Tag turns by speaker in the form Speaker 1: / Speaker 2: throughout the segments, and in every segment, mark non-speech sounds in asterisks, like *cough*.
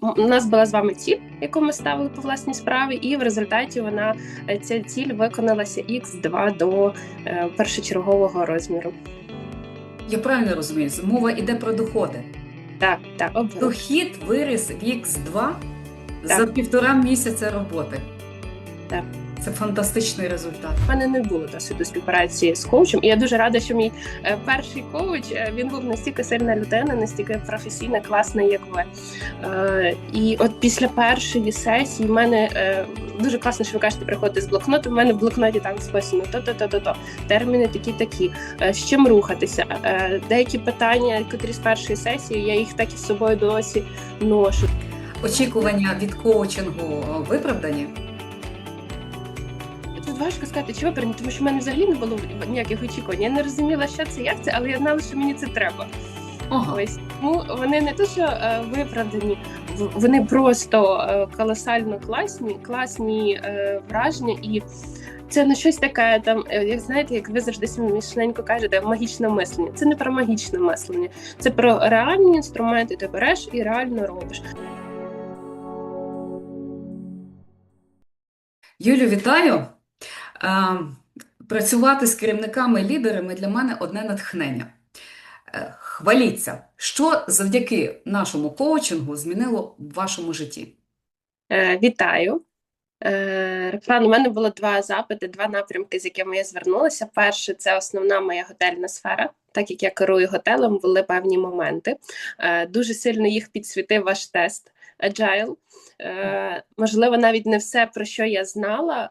Speaker 1: у нас була з вами ціль, яку ми ставили по власній справі, і в результаті вона е, ця ціль виконалася x2 до е, першочергового розміру.
Speaker 2: Я правильно розумію, мова йде про доходи.
Speaker 1: Так, так, Обов'язково.
Speaker 2: Дохід виріс в X2 за півтора місяця роботи.
Speaker 1: Так.
Speaker 2: Це фантастичний результат.
Speaker 1: У мене не було досвіду співпраці з коучем, і я дуже рада, що мій е, перший коуч е, він був настільки сильна людина, настільки професійна, класна, як ви. Е, і от після першої сесії в мене дуже класно, що ви кажете, приходити з блокноту. У мене в блокноті там списано то-то-то-то-то, терміни такі-такі, з чим рухатися. Деякі питання, котрі з першої сесії, я їх так із собою досі ношу.
Speaker 2: Очікування від коучингу виправдані.
Speaker 1: Важко сказати, чи виправдані, тому що в мене взагалі не було ніяких очікувань. Я не розуміла, що це, як це, але я знала, що мені це треба.
Speaker 2: Ага.
Speaker 1: Ось тому вони не то, що е, виправдані, вони просто е, колосально класні, класні е, враження, і це не щось таке, там, е, як знаєте, як ви завжди смішненько кажете, магічне мислення. Це не про магічне мислення, це про реальні інструменти. Ти береш і реально робиш.
Speaker 2: Юлю, вітаю. Е, Працювати з керівниками лідерами для мене одне натхнення. Е, Хваліться, що завдяки нашому коучингу змінило в вашому житті?
Speaker 1: Е, вітаю. Роксан, у мене було два запити, два напрямки, з якими я звернулася. Перше, це основна моя готельна сфера. Так як я керую готелем, були певні моменти. Дуже сильно їх підсвітив ваш тест Agile. Можливо, навіть не все, про що я знала.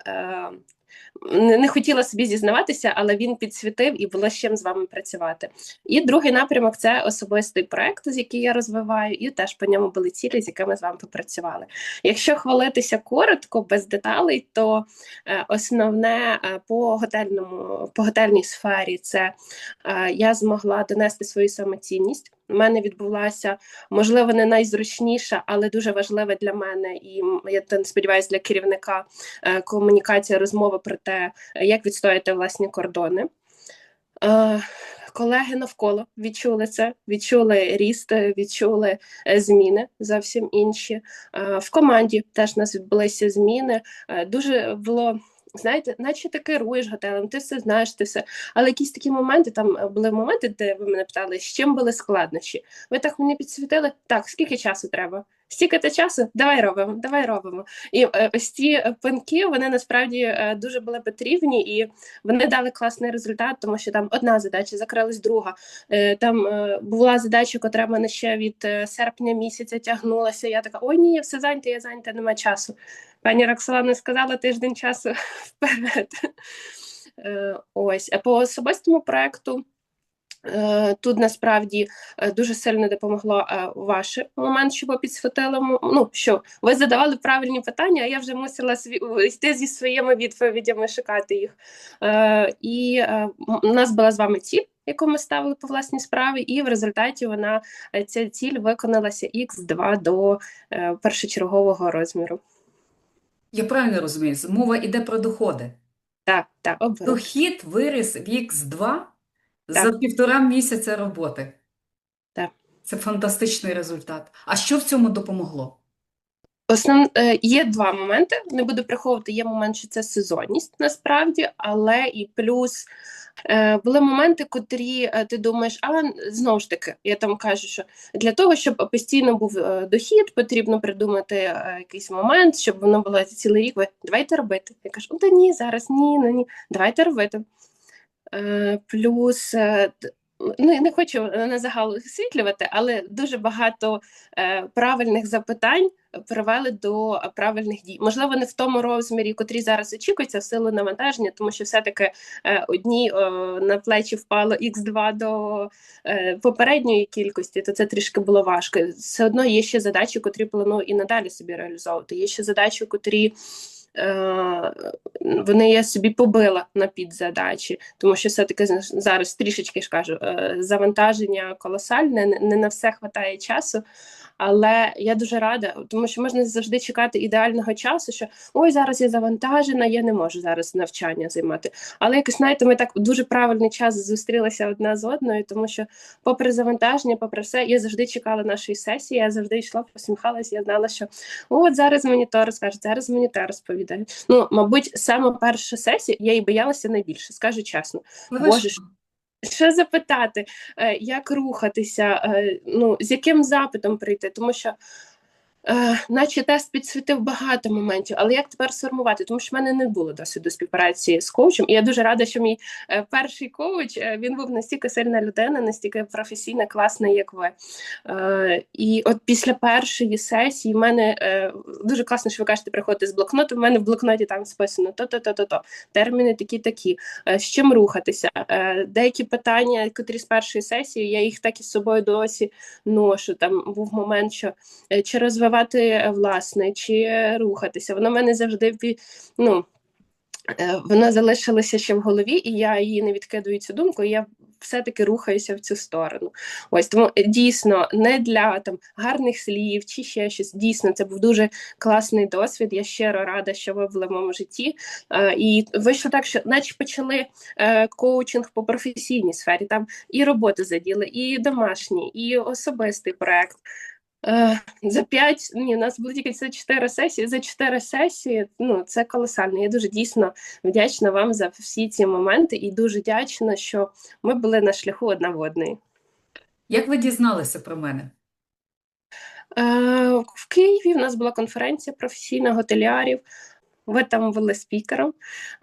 Speaker 1: Не хотіла собі зізнаватися, але він підсвітив і було з чим з вами працювати. І другий напрямок це особистий проект, з який я розвиваю, і теж по ньому були цілі, з якими з вами попрацювали. Якщо хвалитися коротко, без деталей, то е, основне е, по готельному по готельній сфері це е, я змогла донести свою самоцінність. У мене відбулася можливо не найзручніша, але дуже важлива для мене, і я сподіваюся, для керівника комунікація, розмова про те, е, як відстояти власні кордони. Е, Колеги навколо відчули це, відчули ріст, відчули е, зміни зовсім інші. Е, В команді теж у нас відбулися зміни. Дуже було. Знаєте, наче ти керуєш готелем, ти все знаєш, ти все. Але якісь такі моменти, там були моменти, де ви мене питали, з чим були складнощі. Ви так мені підсвітили, так, скільки часу треба? Стільки то часу? Давай робимо, давай робимо. І е, ось ці е, пинки, вони насправді е, дуже були потрібні, і вони дали класний результат, тому що там одна задача, закрилась друга. Там була задача, котра мене ще від серпня місяця тягнулася. Я така: ой, ні, я все зайнята, я зайнята, немає часу. Пані Роксолана сказала тиждень часу *laughs* вперед. Ось, по особистому проекту. Е, Тут насправді е, дуже сильно допомогло е, ваш момент, що ви м- Ну що ви задавали правильні питання, а я вже мусила йти зі своїми відповідями, шукати їх. І у нас була з вами ціль, яку ми ставили по власній справі, і в результаті вона ця ціль виконалася x2 до е, першочергового розміру.
Speaker 2: Я правильно розумію, мова йде про доходи.
Speaker 1: Так, так, обвинувачення.
Speaker 2: Дохід виріс в X2 за півтора місяця роботи.
Speaker 1: Так.
Speaker 2: Це фантастичний результат. А що в цьому допомогло?
Speaker 1: Основ е, є два моменти. Не буду приховувати. Є момент, що це сезонність насправді, але і плюс е, були моменти, котрі е, ти думаєш, а знову ж таки, я там кажу, що для того, щоб постійно був дохід, потрібно придумати якийсь момент, щоб воно було цілий рік. Ви давайте робити. Я кажу, та ні, зараз ні, ну ні, давайте робити. Е, плюс. е, Ну, не хочу на загал освітлювати, але дуже багато е, правильних запитань привели до правильних дій. Можливо, не в тому розмірі, котрі зараз очікуються в силу навантаження, тому що все-таки е, одні е, на плечі впало X2 до е, попередньої кількості, то це трішки було важко. Все одно є ще задачі, котрі планую і надалі собі реалізовувати. Є ще задачі, котрі. Е, Вони я собі побила на підзадачі, тому що все-таки зараз трішечки ж кажу, е, завантаження колосальне, не- не на все хватає часу. Але я дуже рада, тому що можна завжди чекати ідеального часу, що ой, зараз я завантажена, я не можу зараз навчання займати. Але якось знаєте, ми так дуже правильний час зустрілися одна з одною, тому що, попри завантаження, попри все, я завжди чекала нашої сесії, я завжди йшла, посміхалася, я знала, що от зараз мені то розкажуть, зараз мені те розповідають. Ну, мабуть, саме перша сесія я її боялася найбільше, скажу чесно. Боже,
Speaker 2: що?
Speaker 1: Запитати, е, як рухатися, е, ну, з яким запитом прийти, тому що Е, наче тест підсвітив багато моментів, але як тепер сформувати? Тому що в мене не було досвіду співпраці з коучем, і я дуже рада, що мій е, перший коуч е, він був настільки сильна людина, настільки професійна, класна, як ви. І от після першої сесії в мене дуже класно, що ви кажете, приходити з блокноту. В мене в блокноті там списано то-то-то-то-то, терміни такі-такі, е, з чим рухатися. Деякі питання, котрі з першої сесії, я їх так із собою досі ношу. Там був момент, що чи розвивати е, власне, чи рухатися. Воно в мене завжди ну, е, вона залишилася ще в голові, і я її не відкидую цю думку. І я все-таки рухаюся в цю сторону. Ось тому е, дійсно не для там гарних слів чи ще щось. Дійсно, це був дуже класний досвід. Я щиро рада, що ви були в моєму житті. Е, і вийшло так, що наче почали е, коучинг по професійній сфері. Там і роботу заділи, і домашній, і особистий проект. Е, за п'ять, ні, у нас було тільки це чотири сесії. За чотири сесії, ну це колосально. Я дуже дійсно вдячна вам за всі ці моменти і дуже вдячна, що ми були на шляху одна в одної.
Speaker 2: Як ви дізналися про мене?
Speaker 1: Е, в Києві в нас була конференція професійна готелярів. Ви там були спікером.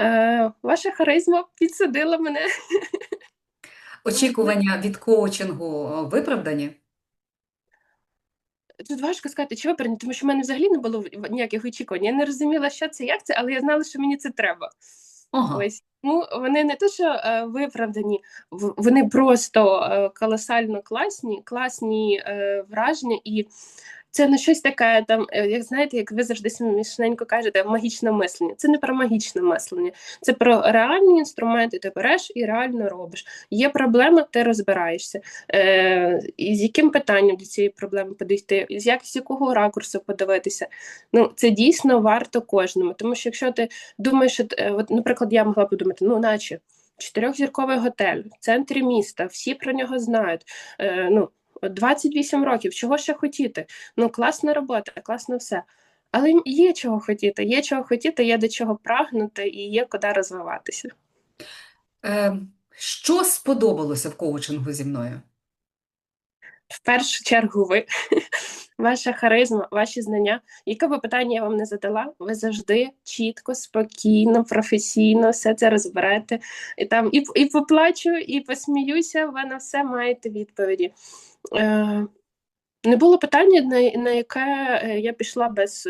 Speaker 1: Е, ваша харизма підсадила мене.
Speaker 2: Очікування від коучингу виправдані?
Speaker 1: Тут важко сказати, чи виправдані, тому що в мене взагалі не було ніяких очікувань. Я не розуміла, що це, як це, але я знала, що мені це треба.
Speaker 2: Ага.
Speaker 1: Ось тому вони не те, що е, виправдані, в- вони просто е, колосально класні, класні е, враження, і це не щось таке, там, е, як знаєте, як ви завжди смішненько кажете, магічне мислення. Це не про магічне мислення, це про реальні інструменти. Ти береш і реально робиш. Є проблема, ти розбираєшся. Е, і з яким питанням до цієї проблеми підійти, з як якого ракурсу подивитися. Ну, це дійсно варто кожному. Тому що якщо ти думаєш, що, е, от, наприклад, я могла подумати, ну, наче чотирьохзірковий готель в центрі міста, всі про нього знають. Е, ну, 28 років, чого ще хотіти? Ну, класна робота, класно все. Але є чого хотіти, є чого хотіти, є до чого прагнути і є куди розвиватися.
Speaker 2: Е, що сподобалося в коучингу зі мною?
Speaker 1: В першу чергу, ви, *laughs* ваша харизма, ваші знання. Яке би питання я вам не задала, ви завжди чітко, спокійно, професійно все це розберете. І там і, і поплачу, і посміюся, ви на все маєте відповіді. Е, не було питання, на, на яке е, я пішла без.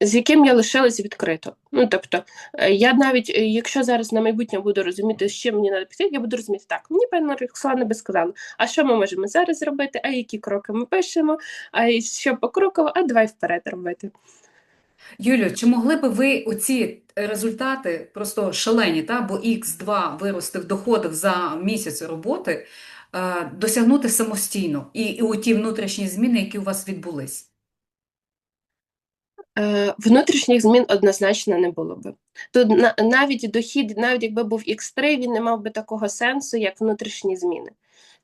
Speaker 1: З яким я лишилась відкрито. Ну тобто, е, я навіть, е, якщо зараз на майбутнє буду розуміти, з чим мені треба піти, я буду розуміти так. Мені певно Роксолана би сказала, а що ми можемо зараз зробити, а які кроки ми пишемо, а що покроково, а давай вперед робити.
Speaker 2: Юлю, чи могли би ви оці результати просто шалені, та? бо Х2 виростив, доходив за місяць роботи, е, досягнути самостійно і, і у ті внутрішні зміни, які у вас відбулись?
Speaker 1: Е, внутрішніх змін однозначно не було би. Тут на, навіть дохід, навіть якби був X3, він не мав би такого сенсу, як внутрішні зміни.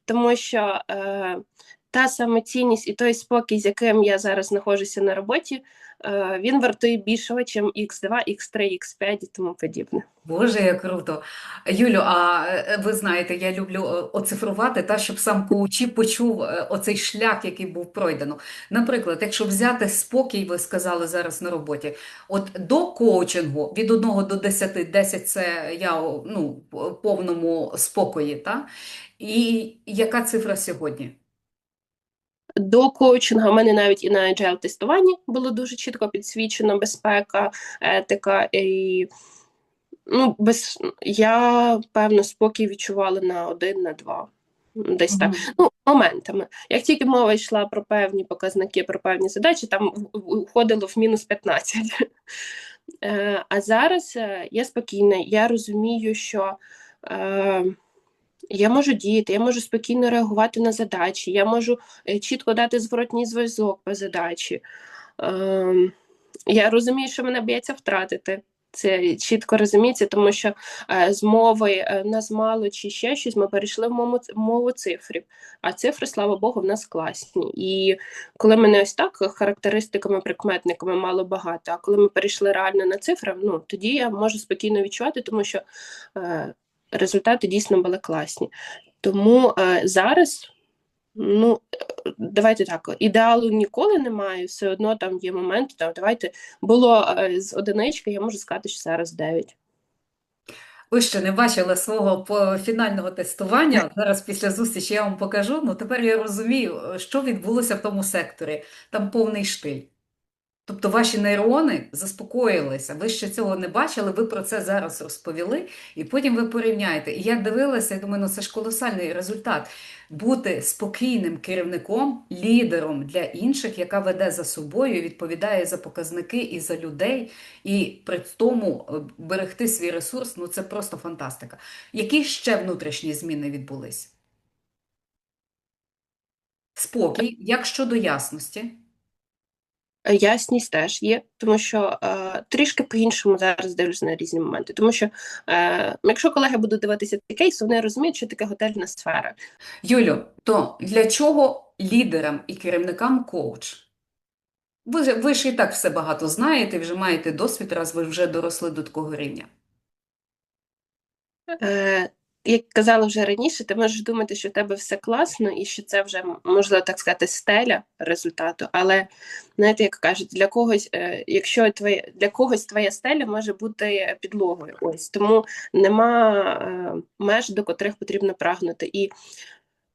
Speaker 1: Тому що е, та самоцінність і той спокій, з яким я зараз знаходжуся на роботі, він вартує більшого, ніж X2, X3, X5 і тому подібне.
Speaker 2: Боже, як круто. Юлю, а е, ви знаєте, я люблю е, оцифрувати, та, щоб сам коучі почув е, оцей шлях, який був пройдено. Наприклад, якщо взяти спокій, ви сказали зараз на роботі, от до коучингу від 1 до 10, 10 це я ну, повному спокої, та? І яка цифра сьогодні?
Speaker 1: До коучингу в мене навіть і на agile тестуванні було дуже чітко підсвічено безпека, етика і ну, без я певно спокій відчувала на один, на два. Десь так.
Speaker 2: Мгм.
Speaker 1: Ну, моментами. Як тільки мова йшла про певні показники, про певні задачі, там входило в мінус 15. Е, А зараз е, я спокійна, я розумію, що е, Я можу діяти, я можу спокійно реагувати на задачі, я можу е, чітко дати зворотній зв'язок по задачі. Ем, я розумію, що мене бояться втратити. Це чітко розуміється, тому що е, з мови е, нас мало чи ще щось, ми перейшли в мову, мову цифрів. А цифри, слава Богу, в нас класні. І коли мене ось так характеристиками, прикметниками мало багато, а коли ми перейшли реально на цифри, ну тоді я можу спокійно відчувати, тому що е, результати дійсно були класні. Тому е, зараз, ну е, давайте так, ідеалу ніколи немає, все одно там є моменти. Там давайте було е, з одинички, я можу сказати, що зараз 9.
Speaker 2: Ви ще не бачили свого фінального тестування. Зараз після зустрічі я вам покажу. Ну тепер я розумію, що відбулося в тому секторі. Там повний штиль. Тобто ваші нейрони заспокоїлися. Ви ще цього не бачили, ви про це зараз розповіли, і потім ви порівняєте. І я дивилася, я думаю, ну це ж колосальний результат. Бути спокійним керівником, лідером для інших, яка веде за собою, відповідає за показники і за людей, і при тому е, берегти свій ресурс ну це просто фантастика. Які ще внутрішні зміни відбулись? Спокій, як щодо ясності?
Speaker 1: Ясність теж є, тому що е, трішки по-іншому зараз дивлюся на різні моменти. Тому що е, якщо колеги будуть дивитися цей кейс, вони розуміють, що таке готельна сфера.
Speaker 2: Юлю, то для чого лідерам і керівникам коуч? Ви, ви ж і так все багато знаєте, вже маєте досвід, раз ви вже доросли до такого рівня.
Speaker 1: Е, як казала вже раніше, ти можеш думати, що в тебе все класно, і що це вже можливо так сказати стеля результату. Але знаєте, як кажуть, для когось, е, якщо твоє для когось твоя стеля може бути підлогою. Ось тому нема е, меж, до котрих потрібно прагнути. І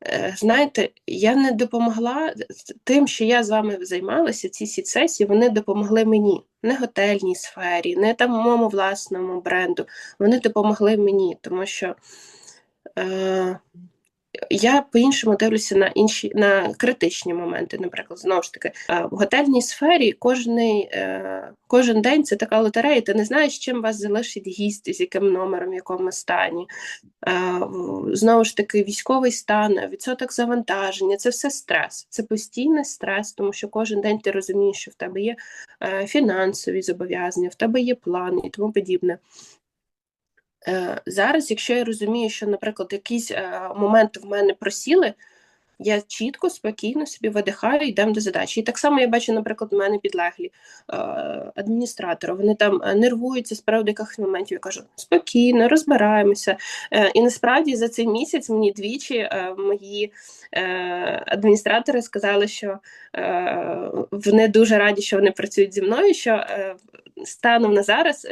Speaker 1: е, знаєте, я не допомогла тим, що я з вами займалася, ці сі сесії, вони допомогли мені, не готельній сфері, не там моєму власному бренду. Вони допомогли мені, тому що е, я по-іншому дивлюся на інші на критичні моменти. Наприклад, знову ж таки, е, в готельній сфері кожний, е, кожен день це така лотерея. Ти не знаєш, чим вас залишить гість, з яким номером, в якому стані. Знову ж таки, військовий стан, відсоток завантаження це все стрес. Це постійний стрес, тому що кожен день ти розумієш, що в тебе є фінансові зобов'язання, в тебе є плани і тому подібне. Е, Зараз, якщо я розумію, що, наприклад, якісь е, моменти в мене просіли, я чітко, спокійно собі видихаю йдемо до задачі. І так само я бачу, наприклад, у мене підлеглі е, адміністратори, вони там нервуються з приводу якихось моментів. Я кажу, спокійно, розбираємося. І насправді за цей місяць мені двічі мої адміністратори сказали, що вони дуже раді, що вони працюють зі мною. що станом на зараз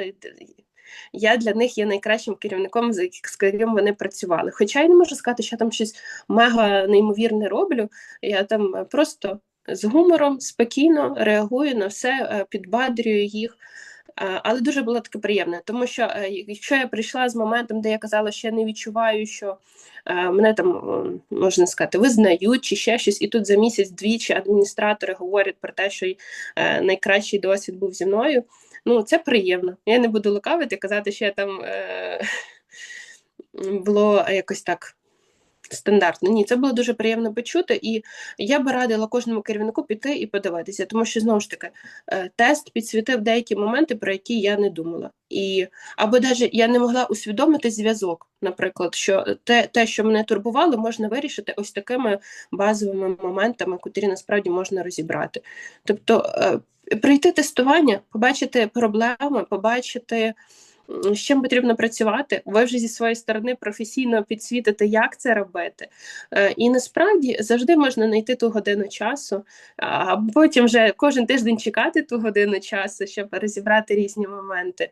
Speaker 1: я для них є найкращим керівником, з яким- вони працювали. Хоча я не можу сказати, що я там щось мега неймовірне роблю. Я там е, просто з гумором спокійно реагую на все, е, підбадрюю їх. Е, Але дуже було таке приємне, тому що якщо я прийшла з моментом, де я казала, що я не відчуваю, що мене там можна сказати, визнають чи ще щось, і тут за місяць двічі адміністратори говорять про те, що найкращий досвід був зі мною. Ну, це приємно. Я не буду лукавити, казати, що я там е, *laughs* було якось так стандартно. Ні, це було дуже приємно почути, і я би радила кожному керівнику піти і подивитися, тому що знову ж таки е, тест підсвітив деякі моменти, про які я не думала. І або навіть я не могла усвідомити зв'язок, наприклад, що те, те, що мене турбувало, можна вирішити ось такими базовими моментами, котрі насправді можна розібрати. Тобто е, пройти тестування, побачити проблеми, побачити. З чим потрібно працювати, ви вже зі своєї сторони професійно підсвітите, як це робити. Е, І насправді завжди можна знайти ту годину часу, а потім вже кожен тиждень чекати ту годину часу, щоб розібрати різні моменти.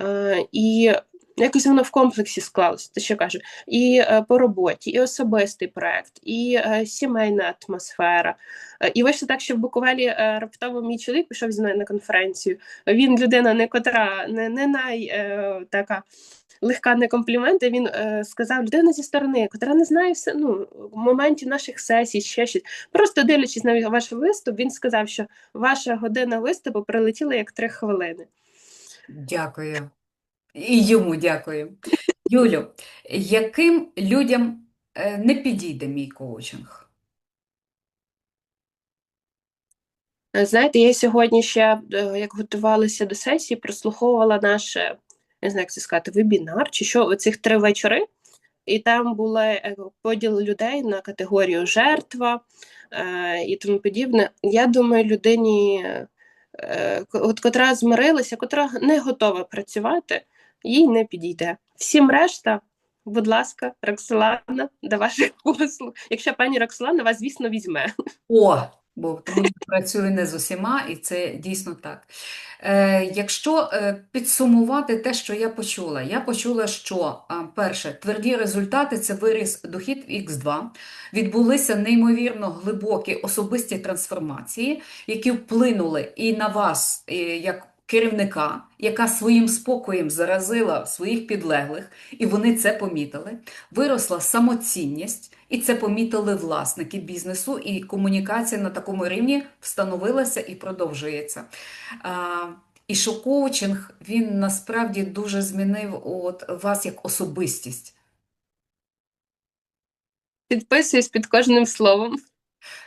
Speaker 1: Е, І якось воно в комплексі склалося, те, що кажу, і е, по роботі, і особистий проект, і е, сімейна атмосфера. Е, І вийшло так, що в Буковелі е, раптово мій чоловік пішов зі мною на конференцію. Він людина, не котра не, не най е, така. Легка не компліменти, він е, сказав людина зі сторони, котра не знає все ну, в моменті наших сесій, ще щось. Просто дивлячись на ваш виступ, він сказав, що ваша година виступу прилетіла як три хвилини.
Speaker 2: Дякую. І йому дякую. Юлю, яким людям е, не підійде мій коучинг?
Speaker 1: Е, Знаєте, я сьогодні ще, е, як готувалася до сесії, прослуховувала наш, не знаю, як це сказати, вебінар чи що, оцих три вечори, і там був поділ людей на категорію жертва і тому подібне. Я думаю, людині, от, котра змирилася, котра не готова працювати, їй не підійде. Всім решта, будь ласка, Роксолана, до ваших *laughs* послуг. Якщо пані Роксолана вас, звісно, візьме.
Speaker 2: О, бо тому працюю не з усіма, і це дійсно так. Е, якщо е, підсумувати те, що я почула, я почула, що а, перше, тверді результати це виріс дохід X2, відбулися неймовірно глибокі особисті трансформації, які вплинули і на вас, як керівника, яка своїм спокоєм заразила своїх підлеглих, і вони це помітили. Виросла самоцінність, і це помітили власники бізнесу, і комунікація на такому рівні встановилася і продовжується. І що коучинг, він насправді дуже змінив от вас як особистість.
Speaker 1: Підписуюсь під кожним словом.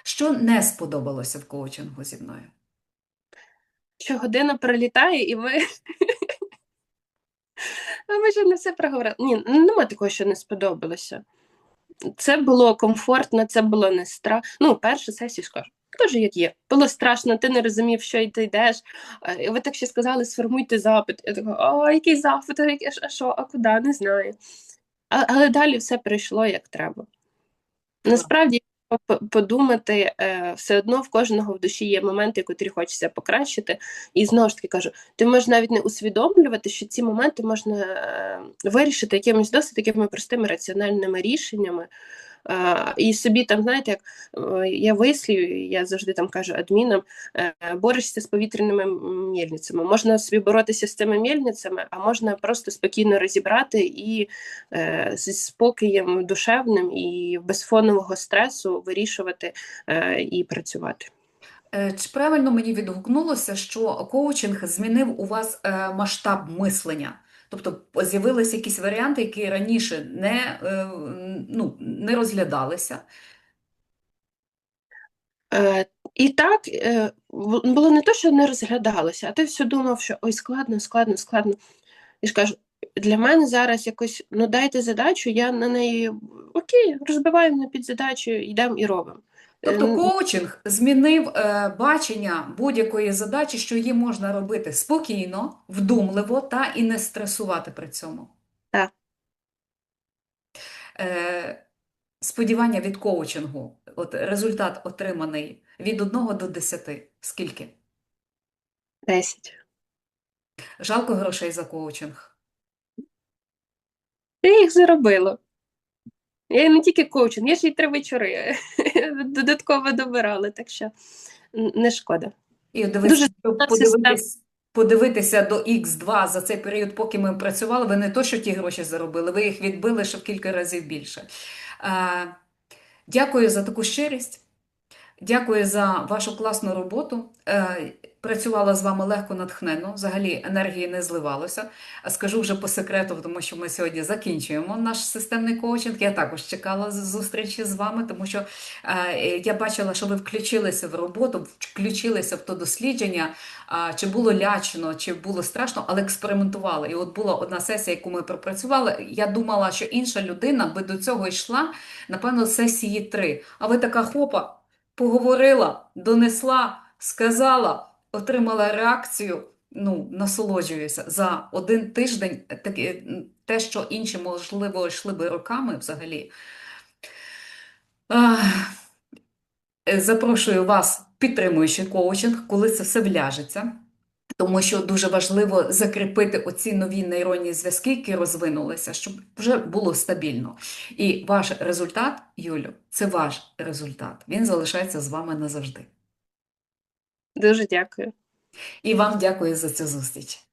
Speaker 2: Що не сподобалося в коучингу зі мною?
Speaker 1: Що година пролітає, і ви. А ми ще не все проговорили. Ні, нема такого, що не сподобалося. Це було комфортно, це було не страшно. Ну, першу сесію скажу. Кажу, як є. Було страшно, ти не розумів, що ти йдеш. І Ви так ще сказали, сформуйте запит. Я така, о, який запит, а що, а куди, не знаю. А, але далі все прийшло як треба. Насправді, подумати, е, все одно в кожного в душі є моменти, котрі хочеться покращити. І знову ж таки кажу, ти можеш навіть не усвідомлювати, що ці моменти можна е, вирішити якимись досить такими простими раціональними рішеннями. І собі там, знаєте, як я вислів, я завжди там кажу адмінам, е, борешся з повітряними м- мельницями. Можна собі боротися з цими мельницями, а можна просто спокійно розібрати і е, зі спокоєм душевним і без фонового стресу вирішувати е, і працювати.
Speaker 2: Е, Чи правильно мені відгукнулося, що коучинг змінив у вас е, масштаб мислення? Тобто з'явилися якісь варіанти, які раніше не, е, ну, не розглядалися.
Speaker 1: Е, і так е, було не те, що не розглядалося, а ти все думав, що ой, складно, складно, складно. І ж кажу, для мене зараз якось ну дайте задачу, я на неї окей, розбиваємо на підзадачу, йдемо і робимо. Е,
Speaker 2: Тобто
Speaker 1: ну,
Speaker 2: коучинг змінив е, бачення будь-якої задачі, що її можна робити спокійно, вдумливо та і не стресувати при цьому.
Speaker 1: Так.
Speaker 2: Е, сподівання від коучингу, от результат отриманий від 1 до 10. Скільки?
Speaker 1: 10.
Speaker 2: Жалко грошей за коучинг.
Speaker 1: Я їх заробила. Я не тільки коучинг, я ще й три вечори *laughs* додатково добирали, так що не шкода.
Speaker 2: І дивись, подивитись, подивитися до X2 за цей період, поки ми працювали, ви не то, що ті гроші заробили, ви їх відбили ще в кілька разів більше. А, Дякую за таку щирість. Дякую за вашу класну роботу. Е, Працювала з вами легко, натхненно, взагалі енергії не зливалося. Скажу вже по секрету, тому що ми сьогодні закінчуємо наш системний коучинг. Я також чекала зустрічі з вами, тому що е, я бачила, що ви включилися в роботу, включилися в то дослідження, а, чи було лячно, чи було страшно, але експериментували. І от була одна сесія, яку ми пропрацювали. Я думала, що інша людина би до цього йшла, напевно, сесії три. А ви така хопа, поговорила, донесла, сказала, отримала реакцію. Ну, насолоджуюся за один тиждень, таке, те, що інші, можливо, йшли би роками взагалі. Е, Запрошую вас, підтримуючи коучинг, коли це все вляжеться. Тому що дуже важливо закріпити оці нові нейронні зв'язки, які розвинулися, щоб вже було стабільно. І ваш результат, Юлю, це ваш результат. Він залишається з вами назавжди.
Speaker 1: Дуже дякую.
Speaker 2: І вам дякую за цю зустріч.